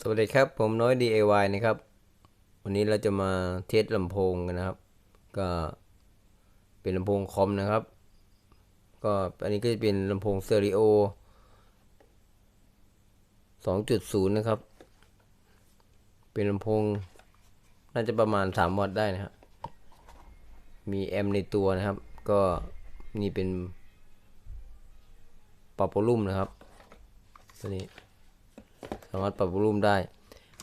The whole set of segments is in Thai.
สวัสดีครับผมน้อย DIY นะครับ วันนี้เราจะมาเทสลำโพงกันนะครับ ก็เป็นลำโพงคอมนะครับ ก็อันนี้ก็จะเป็นลำโพงสเตอริโอ 2.0 นะครับ เป็นลำโพงน่าจะประมาณ 3 วัตต์ได้นะครับ มีแอมป์ในตัวนะครับ ก็นี่เป็นปรับโวลุ่มนะครับตัวนี้ สามารถปรับวอลลุ่มได้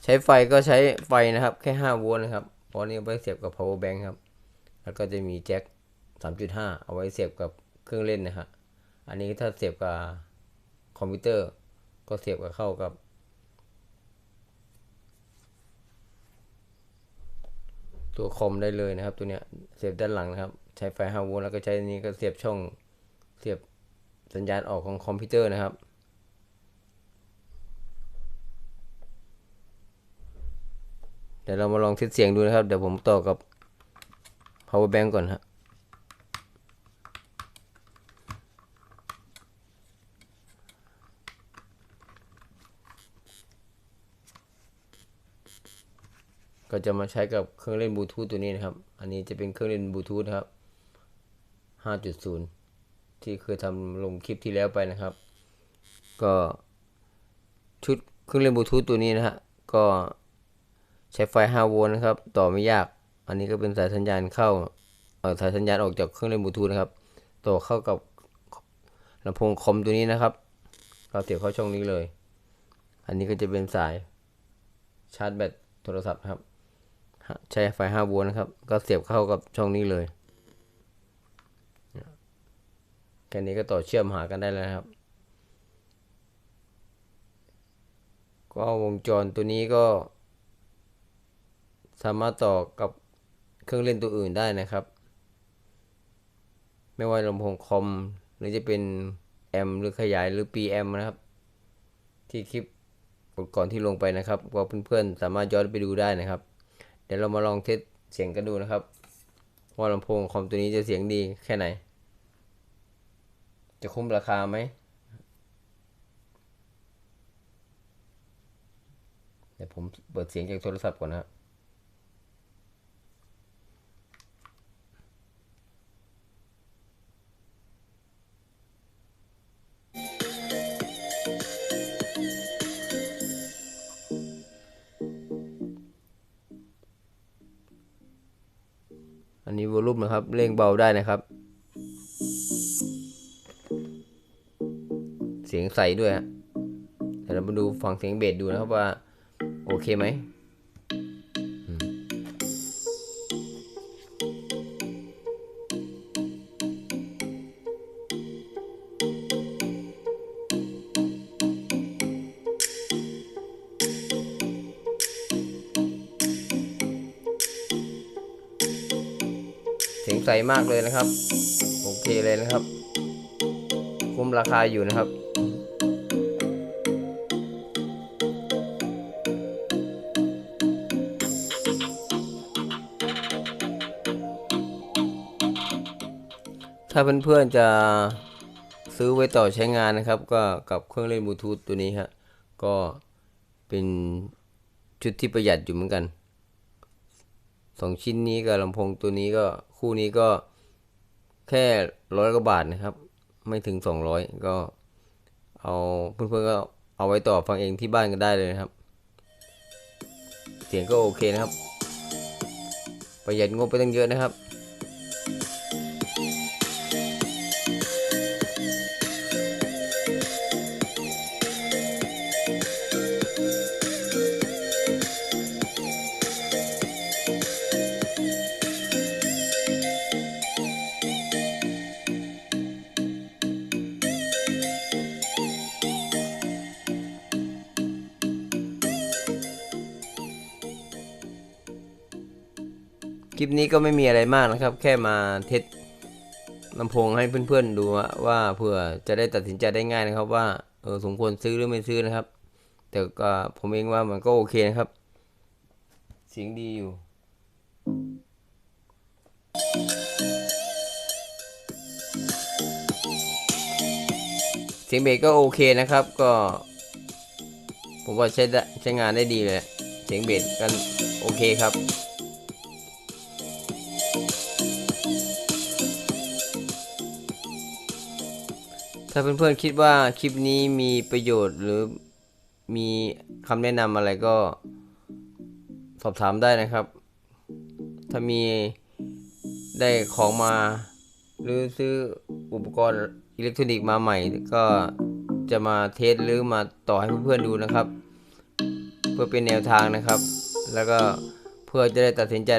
ใช้ไฟก็ใช้ไฟนะครับ แค่ 5 โวลต์นะครับเพราะนี่เอาไว้เสียบกับ power bank ครับ แล้วก็จะมีแจ็ค 3.5 เอาไว้เสียบกับเครื่องเล่นนะฮะ อันนี้ถ้าเสียบกับคอมพิวเตอร์ก็เสียบกับเข้ากับ ตัวคอมได้เลยนะครับ ตัวเนี้ยเสียบด้านหลังนะครับ ใช้ไฟ5โวลต์แล้วก็ใช้อันนี้ก็เสียบช่องเสียบสัญญาณออกของคอมพิวเตอร์นะครับ ดี๋ยวเรามาลองเทสเสียงดูนะครับ เดี๋ยวผมต่อกับ power bank ก่อนฮะก็จะมาใช้กับเครื่องเล่นบลูทูธตัวนี้นะครับ อันนี้จะเป็นเครื่องเล่นบลูทูธครับ 5.0 ที่เคยทำลงคลิปที่แล้วไปนะครับ ก็ชุดเครื่องเล่นบลูทูธตัวนี้นะฮะ ก็ ใช้ไฟ 5 โวลต์นะครับ ต่อไม่ยาก อันนี้ก็เป็นสายสัญญาณเข้าเออสายสัญญาณออกจากเครื่องเล่นบลูทูธนะครับ ต่อเข้ากับลำโพงคอมตัวนี้นะครับ เราเสียบเข้าช่องนี้เลย อันนี้ก็จะเป็นสายชาร์จแบตโทรศัพท์ครับ ใช้ไฟ 5 โวลต์นะครับ ก็เสียบเข้ากับช่องนี้เลย แค่นี้ก็ต่อเชื่อมหากันได้แล้วครับ ก็วงจรตัวนี้ก็ สามารถต่อกับเครื่องเล่นตัวอื่นได้นะครับ ไม่ว่าลำโพงคอมหรือจะเป็นแอมหรือขยายหรือปีแอมนะครับ ที่คลิปก่อนที่ลงไปนะครับก็เพื่อนๆสามารถย้อนไปดูได้นะครับ เดี๋ยวเรามาลองเทสเสียงกันดูนะครับ ว่าลำโพงคอมตัวนี้จะเสียงดีแค่ไหน จะคุ้มราคาไหมเดี๋ยวผมเปิดเสียงจากโทรศัพท์ก่อนนะครับ อันนี้วอลลุ่มนะครับเร่งเบาได้นะครับ เสียงใสด้วยฮะเดี๋ยวเรามาดูฟังเสียงเบสดูนะครับว่า โอเคไหม งใสมากเลยนะครับ โอเคเลยนะครับ คุ้มราคาอยู่นะครับ ถ้าเพื่อนๆจะซื้อไว้ต่อใช้งานนะครับ ก็กับเครื่องเล่นบลูทูธตัวนี้ฮะก็เป็นชุดที่ประหยัดอยู่เหมือนกัน สองชิ้นนี้กับลำโพงตัวนี้ก็คู่นี้ก็แค่ร้อยกว่าบาทนะครับ ไม่ถึงสองร้อยก็ เอาเพื่อนๆก็เอาไว้ต่อฟังเองที่บ้านก็ได้เลยนะครับ เสียงก็โอเคนะครับ ประหยัดงบไปตั้งเยอะนะครับ ลิปนี้ก็ไม่มีอะไรมากนะครับ แค่มาเทสลำโพงให้เพื่อนๆดูว่าเผื่อจะได้ตัดสินใจได้ง่ายนะครับ ว่าเออสมควรซื้อหรือไม่ซื้อนะครับ แต่ก็ผมเองว่ามันก็โอเคนะครับ เสียงดีอยู่เสียงเบสก็โอเคนะครับก็ ผมว่าใช้ได้ใช้งานได้ดีเลย เสียงเบสกันโอเคครับ ถ้าเพื่อนๆคิดว่าคลิปนี้มีประโยชน์หรือมีคำแนะนำอะไรก็สอบถามได้นะครับ ถ้ามีได้ของมา หรือซื้ออุปกรณ์อิเล็กทรอนิกส์มาใหม่ ก็จะมาเทสหรือมาต่อให้เพื่อนๆดูนะครับ เพื่อเป็นแนวทางนะครับ แล้วก็เพื่อจะได้ตัดสินใจ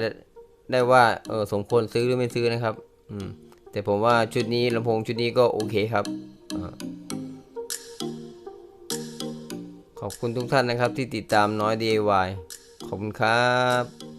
ได้ว่าเออสมควรซื้อหรือไม่ซื้อนะครับ อืมแต่ผมว่าชุดนี้ลำโพงชุดนี้ก็โอเคครับ ขอบคุณทุกท่านนะครับที่ติดตามน้อย DIY ขอบคุณครับ